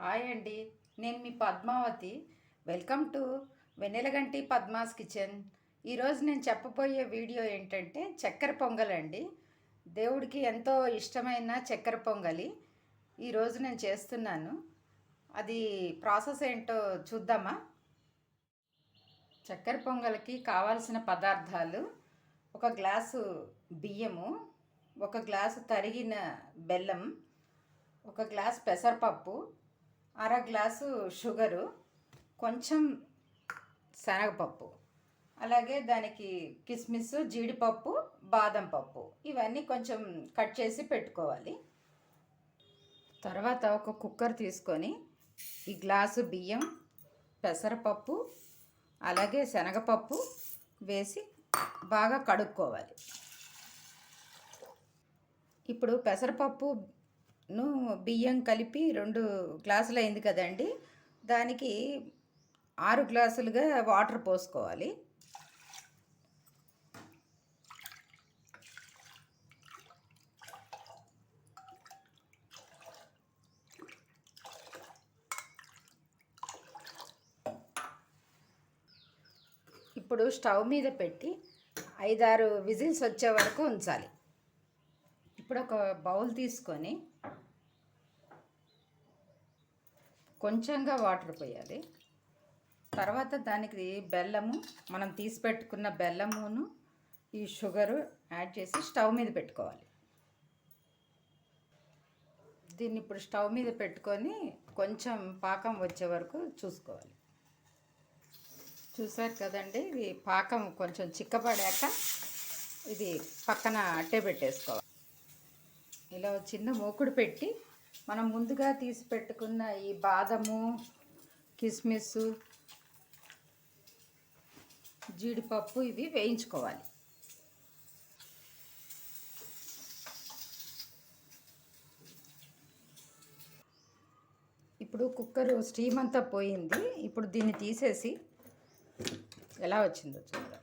Hi అండి. నేను మీ Padmavathi. Welcome to Vennelaganti Padma's kitchen. ఈరోజు నేను చెప్పబోయే వీడియో ఏంటంటే చక్కెర పొంగల్ అండి. దేవుడికి ఎంతో ఇష్టమైన చక్కెర పొంగలి. ఈరోజు నేను చేస్తున్నాను. అది ప్రాసెస్ ఏంటో చూద్దామా? చక్కెర పొంగల్కి కావాల్సిన పదార్థాలు ఒక గ్లాసు బియ్యము ఒక గ్లాసు తరిగిన బెల్లం ఒక గ్లాస్ పెసరపప్పు అర గ్లాసు షుగరు కొంచెం శనగపప్పు అలాగే దానికి కిస్మిస్ జీడిపప్పు బాదం పప్పు. ఇవన్నీ కొంచెం కట్ చేసి పెట్టుకోవాలి. తర్వాత ఒక కుక్కర్ తీసుకొని ఈ గ్లాసు బియ్యం పెసరపప్పు అలాగే శనగపప్పు వేసి బాగా కడుక్కోవాలి. ఇప్పుడు పెసరపప్పు ను బియ్యం కలిపి రెండు గ్లాసులు అయింది కదండి. దానికి ఆరు గ్లాసులుగా వాటర్ పోసుకోవాలి. ఇప్పుడు స్టవ్ మీద పెట్టి ఐదారు విజిల్స్ వచ్చే వరకు ఉంచాలి. ఇప్పుడు ఒక బౌల్ తీసుకొని కొంచెంగా వాటర్ పోయాలి. తర్వాత దానికి బెల్లము మనం తీసి పెట్టుకున్న బెల్లమును ఈ షుగరు యాడ్ చేసి స్టవ్ మీద పెట్టుకోవాలి. దీన్ని ఇప్పుడు స్టవ్ మీద పెట్టుకొని కొంచెం పాకం వచ్చే వరకు చూసుకోవాలి. చూసారు కదండి ఇది పాకం కొంచెం చిక్కబడాక ఇది పక్కన అట్టే పెట్టేసుకోవాలి. ఇలా చిన్న మూకుడు పెట్టి మనం ముందుగా తీసి పెట్టుకున్న ఈ బాదము కిస్మిస్ జీడిపప్పు ఇవి వేయించుకోవాలి. ఇప్పుడు కుక్కర్ స్టీమ్ అంతా పోయింది. ఇప్పుడు దీన్ని తీసేసి ఎలా వచ్చిందో చూద్దాం.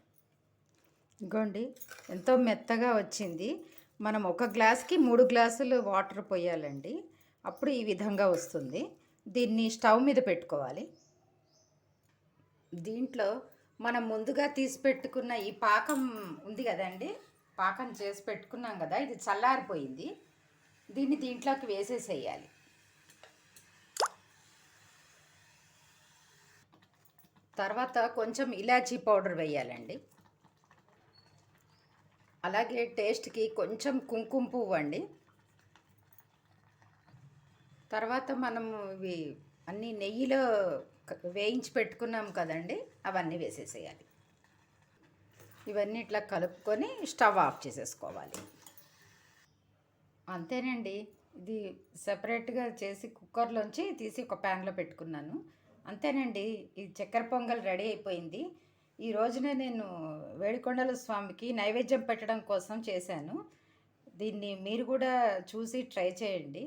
ఇంకోండి ఎంతో మెత్తగా వచ్చింది. మనం ఒక గ్లాస్కి మూడు గ్లాసులు వాటర్ పోయాలండి. అప్పుడు ఈ విధంగా వస్తుంది. దీన్ని స్టవ్ మీద పెట్టుకోవాలి. దీంట్లో మనం ముందుగా తీసి పెట్టుకున్న ఈ పాకం ఉంది కదండి? పాకం చేసి పెట్టుకున్నాం కదా ఇది చల్లారిపోయింది. దీన్ని దీంట్లోకి వేసేసేయాలి. తర్వాత కొంచెం ఇలాచీ పౌడర్ వేయాలండి. అలాగే టేస్ట్కి కొంచెం కుంకుమ పువ్వు అండి తర్వాత మనం ఇవి అన్నీ నెయ్యిలో వేయించి పెట్టుకున్నాం కదండి అవన్నీ వేసేసేయాలి. ఇవన్నీ ఇట్లా కలుపుకొని స్టవ్ ఆఫ్ చేసేసుకోవాలి. అంతేనండి ఇది సపరేట్గా చేసి కుక్కర్లోంచి తీసి ఒక ప్యాన్లో పెట్టుకున్నాను. అంతేనండి ఈ చక్కెర పొంగల్ రెడీ అయిపోయింది. ఈ రోజునే నేను వేడికొండల స్వామికి నైవేద్యం పెట్టడం కోసం చేశాను. దీన్ని మీరు కూడా చూసి ట్రై చేయండి.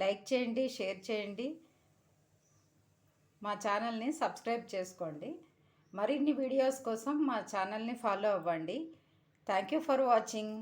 లైక్ చేయండి షేర్ చేయండి. మా ఛానల్ని సబ్స్క్రైబ్ చేసుకోండి. మరిన్ని వీడియోస్ కోసం మా ఛానల్ని ఫాలో అవ్వండి. Thank you for watching.